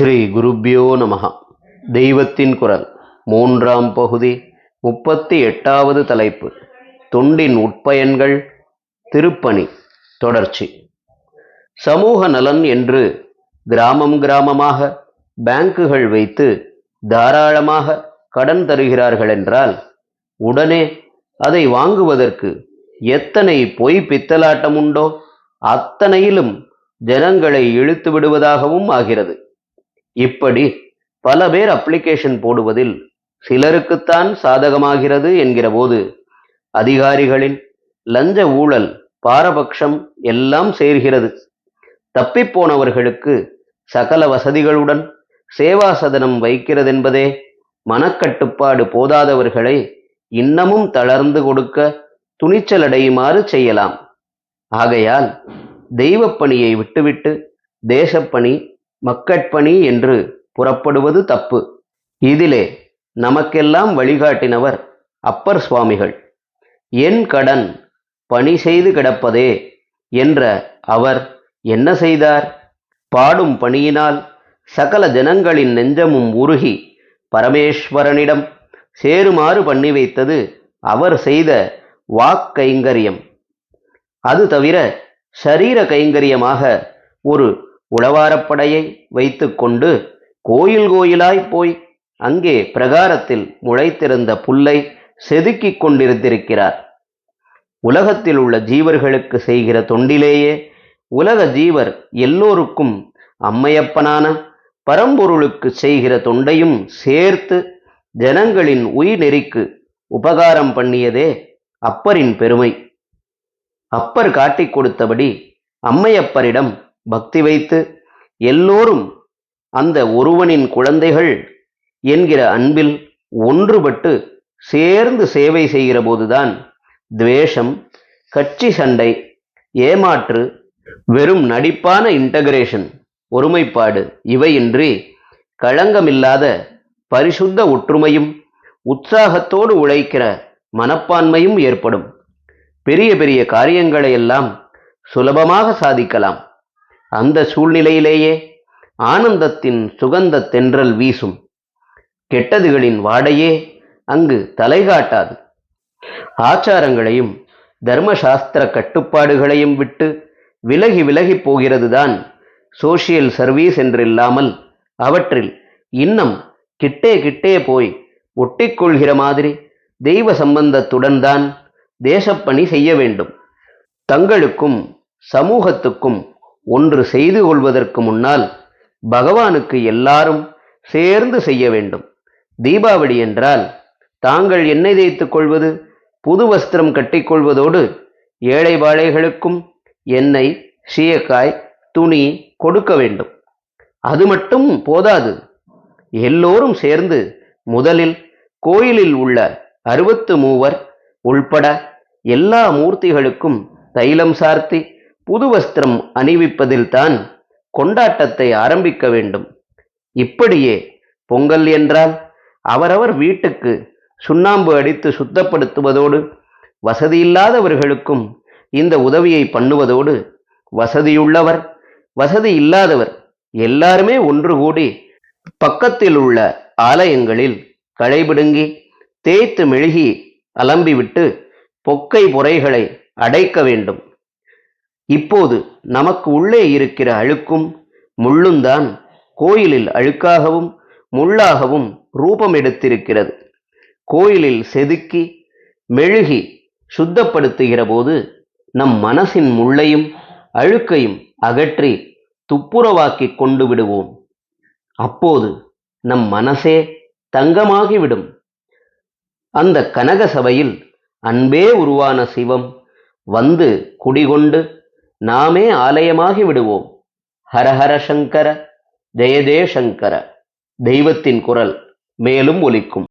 ஸ்ரீ குருப்பியோ நமஹ. தெய்வத்தின் குரல் மூன்றாம் பகுதி முப்பத்தி எட்டாவது தலைப்பு தொண்டின் உட்பயன்கள் திருப்பணி தொடர்ச்சி. சமூக நலன் என்று கிராமம் கிராமமாக பேங்குகள் வைத்து தாராளமாக கடன் தருகிறார்கள் என்றால் உடனே அதை வாங்குவதற்கு எத்தனை பொய் பித்தலாட்டம் உண்டோ அத்தனையிலும் ஜனங்களை இழுத்து விடுவதாகவும் ஆகிறது. இப்படி பல பேர் அப்ளிகேஷன் போடுவதில் சிலருக்குத்தான் சாதகமாகிறது என்கிற போது அதிகாரிகளின் லஞ்ச ஊழல் பாரபட்சம் எல்லாம் சேர்கிறது. தப்பிப்போனவர்களுக்கு சகல வசதிகளுடன் சேவா சதனம் வைக்கிறதென்பதே மனக்கட்டுப்பாடு போதாதவர்களை இன்னமும் தளர்ந்து கொடுக்க துணிச்சலடையுமாறு செய்யலாம். ஆகையால் தெய்வப்பணியை விட்டுவிட்டு தேசப்பணி மக்கட்பணி என்று புறப்படுவது தப்பு. இதிலே நமக்கெல்லாம் வழிகாட்டினவர் அப்பர் சுவாமிகள். என் கடன் பணி செய்து கிடப்பதே என்ற அவர் என்ன செய்தார்? பாடும் பணியினால் சகல ஜனங்களின் நெஞ்சமும் உருகி பரமேஸ்வரனிடம் சேருமாறு பண்ணி வைத்தது அவர் செய்த வாக்கைங்கரியம் அது தவிர சரீர கைங்கரியமாக ஒரு உளவாரப்படையை வைத்துக்கொண்டு கோயில் கோயிலாய் போய் அங்கே பிரகாரத்தில் முளைத்திருந்த புல்லை செதுக்கிக் கொண்டிருந்திருக்கிறார். உலகத்தில் உள்ள ஜீவர்களுக்கு செய்கிற தொண்டிலேயே உலக ஜீவர் எல்லோருக்கும் அம்மையப்பனான பரம்பொருளுக்கு செய்கிற தொண்டையும் சேர்த்து ஜனங்களின் உயிர் நெறிக்கு உபகாரம் பண்ணியதே அப்பரின் பெருமை. அப்பர் காட்டிக் கொடுத்தபடி அம்மையப்பரிடம் பக்தி வைத்து எல்லோரும் அந்த ஒருவனின் குழந்தைகள் என்கிற அன்பில் ஒன்றுபட்டு சேர்ந்து சேவை செய்கிற போதுதான் துவேஷம் கட்சி சண்டை ஏமாற்று வெறும் நடிப்பான இன்டகிரேஷன் ஒருமைப்பாடு இவையின்றி களங்கமில்லாத பரிசுத்த ஒற்றுமையும் உற்சாகத்தோடு உழைக்கிற மனப்பான்மையும் ஏற்படும். பெரிய பெரிய காரியங்களை எல்லாம் சுலபமாக சாதிக்கலாம். அந்த சூழ்நிலையிலேயே ஆனந்தத்தின் சுகந்த தென்றல் வீசும். கெட்டதுகளின் வாடையே அங்கு தலை காட்டாது. ஆச்சாரங்களையும் தர்மசாஸ்திர கட்டுப்பாடுகளையும் விட்டு விலகி விலகி போகிறதுதான் சோசியல் சர்வீஸ் என்றில்லாமல் அவற்றில் இன்னும் கிட்டே கிட்டே போய் ஒட்டிக்கொள்கிற மாதிரி தெய்வ சம்பந்தத்துடன் தான் தேசப்பணி செய்ய வேண்டும். தங்களுக்கும் சமூகத்துக்கும் ஒன்று செய்து கொள்வதற்கு முன்னால் பகவானுக்கு எல்லாரும் சேர்ந்து செய்ய வேண்டும். தீபாவளி என்றால் தாங்கள் எண்ணெய் தேய்த்துக் கொள்வது புது வஸ்திரம் கட்டிக்கொள்வதோடு ஏழை வாழைகளுக்கும் எண்ணெய் சீயக்காய் துணி கொடுக்க வேண்டும். அது மட்டும் போதாது. எல்லோரும் சேர்ந்து முதலில் கோயிலில் உள்ள அறுபத்து மூவர் உள்பட எல்லா மூர்த்திகளுக்கும் தைலம் சார்த்தி புது வஸ்திரம் அணிவிப்பதில்தான் கொண்டாட்டத்தை ஆரம்பிக்க வேண்டும். இப்படியே பொங்கல் என்றால் அவரவர் வீட்டுக்கு சுண்ணாம்பு அடித்து சுத்தப்படுத்துவதோடு வசதியில்லாதவர்களுக்கும் இந்த உதவியை பண்ணுவதோடு வசதியுள்ளவர் வசதி இல்லாதவர் எல்லாருமே ஒன்று கூடி பக்கத்தில் உள்ள ஆலயங்களில் களைபிடுங்கி தேய்த்து மெழுகி அலம்பிவிட்டு பொக்கை புரைகளை அடைக்க வேண்டும். இப்போது நமக்கு உள்ளே இருக்கிற அழுக்கும் முள்ளுந்தான் கோயிலில் அழுக்காகவும் முள்ளாகவும் ரூபம் எடுத்திருக்கிறது. கோயிலில் செதுக்கி மெழுகி சுத்தப்படுத்துகிற போது நம் மனசின் முள்ளையும் அழுக்கையும் அகற்றி துப்புரவாக்கி கொண்டு விடுவோம். அப்போது நம் மனசே தங்கமாகிவிடும். அந்த கனக சபையில் அன்பே உருவான சிவம் வந்து குடிகொண்டு நாமே ஆலயமாகி விடுவோம். ஹரஹர சங்கர ஜெயதே சங்கர. தெய்வத்தின் குரல் மேலும் ஒலிக்கும்.